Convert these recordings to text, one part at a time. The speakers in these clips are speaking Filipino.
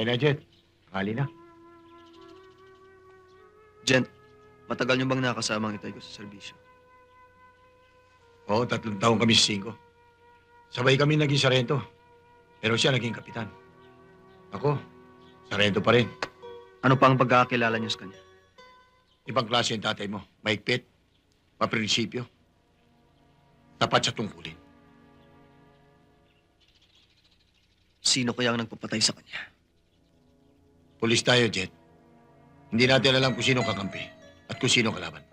Okay na, Jet. Kali na. Gent, matagal niyo bang nakasama ang itay ko sa serbisyo? Oo, tatlong taon kami sa singko. Sabay kami naging sarento. Pero siya naging kapitan. Ako, sarento pa rin. Ano pa ang pagkakakilala niyo sa kanya? Ibang klase yung tatay mo. Maigpit, maprinsipyo, tapat sa tungkulin. Sino kaya ang nagpapatay sa kanya? Pulis tayo, Jet. Hindi natin alam kung sino kakampi at kung sino kalaban.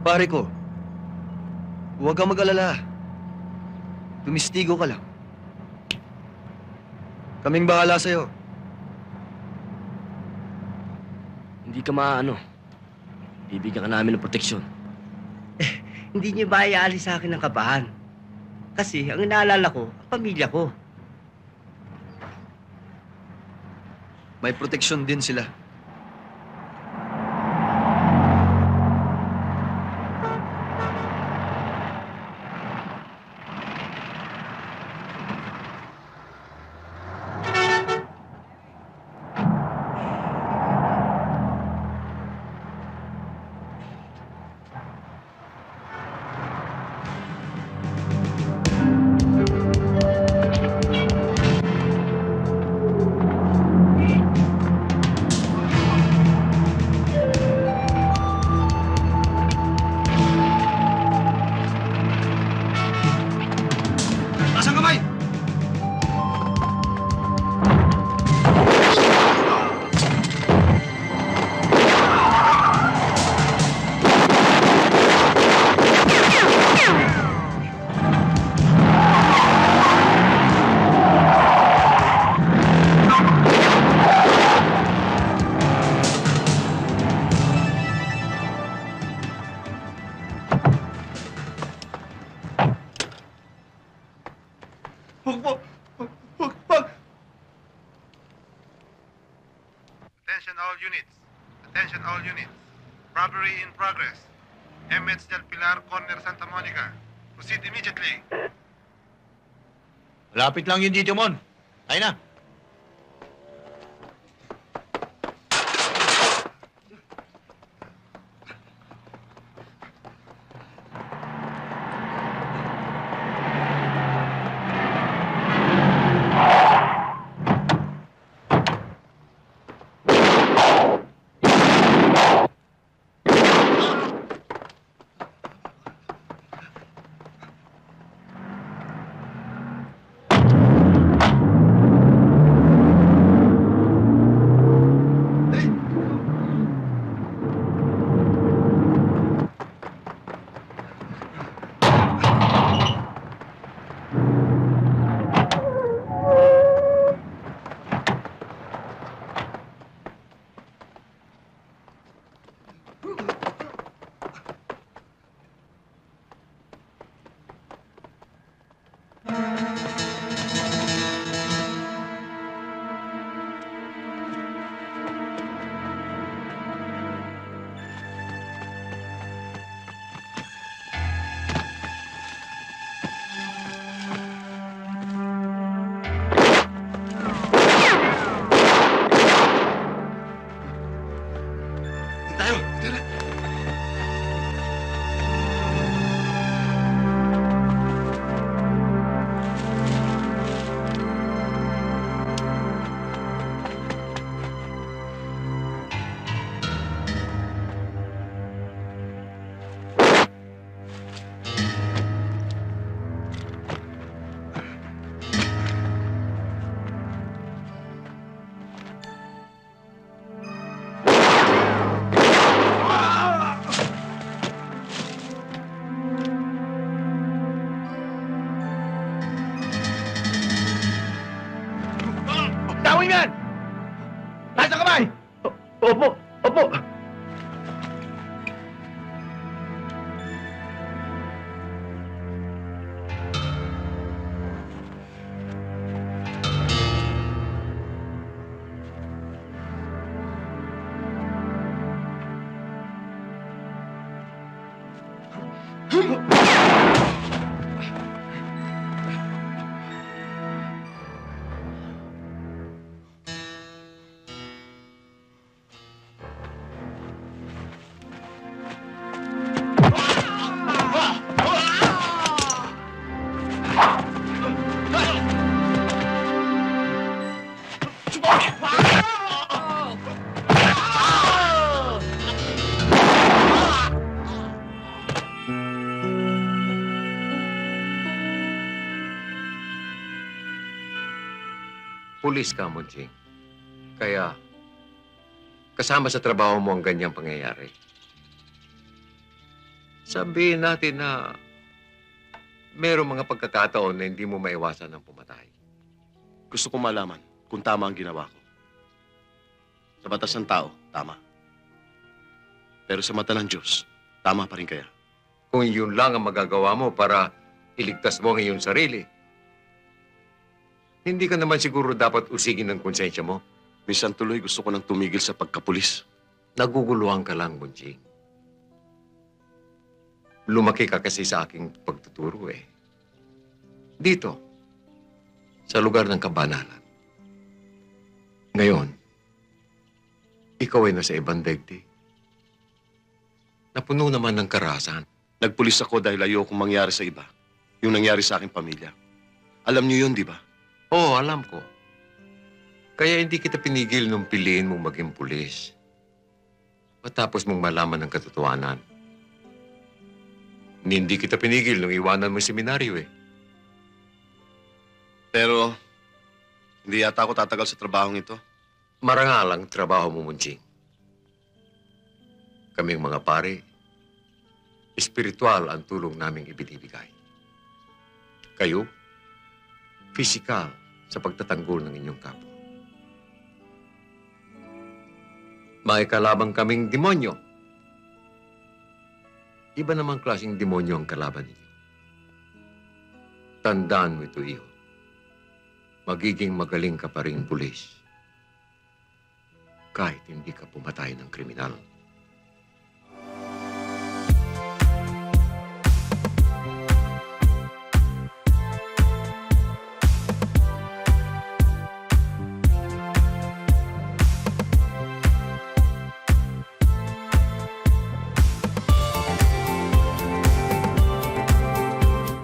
Pare ko, huwag kang mag-alala. Tumistigo ka lang. Kaming bahala sa'yo. Hindi ka maano. Bibigyan ka namin ng proteksyon. Hindi niyo ba iaalis sa akin ng kabahan? Kasi ang inaalala ko, ang pamilya ko. May proteksyon din sila. Huwag po! Huwag! Huwag! Huwag! Attention all units. Attention all units. Robbery in progress. MH del Pilar, corner Santa Monica. Proceed immediately. Malapit lang yun dito, Mon. Tayo na. 加油！哦哦不哦不！哼。Pulis ka, Munching. Kaya, kasama sa trabaho mo ang ganyang pangyayari. Sabihin natin na merong mga pagkakataon na hindi mo maiwasan ng pumatay. Gusto ko malaman kung tama ang ginawa ko. Sa batas ng tao, tama. Pero sa mata ng Diyos, tama pa rin kaya. Kung yun lang ang magagawa mo para iligtas mo ang iyong sarili, hindi ka naman siguro dapat usigin ng konsensya mo. Minsan tuloy gusto ko nang tumigil sa pagkapulis. Naguguluhan ka lang, Munching. Lumaki ka kasi sa aking pagtuturo eh. Dito, sa lugar ng kabanalan. Ngayon, ikaw ay nasa ibang daigdig. Napuno naman ng karahasan. Nagpulis ako dahil ayokong mangyari sa iba. Yung nangyari sa aking pamilya. Alam niyo yun, di ba? Oo, alam ko. Kaya hindi kita pinigil nung piliin mong maging pulis. Matapos mong malaman ng katotohanan. Hindi kita pinigil nung iwanan mo yung seminaryo eh. Pero, hindi yata ako tatagal sa trabahong ito. Marangal ang trabaho mo, Munching. Kaming mga pare, espiritual ang tulong naming ibinibigay. Kayo, physical sa pagtatanggol ng inyong kapwa. May kalabang kaming demonyo. Iba namang klaseng demonyo ang kalaban ninyo. Tandaan mo ito, iho. Magiging magaling ka pa rin pulis kahit hindi ka pumatay ng kriminal.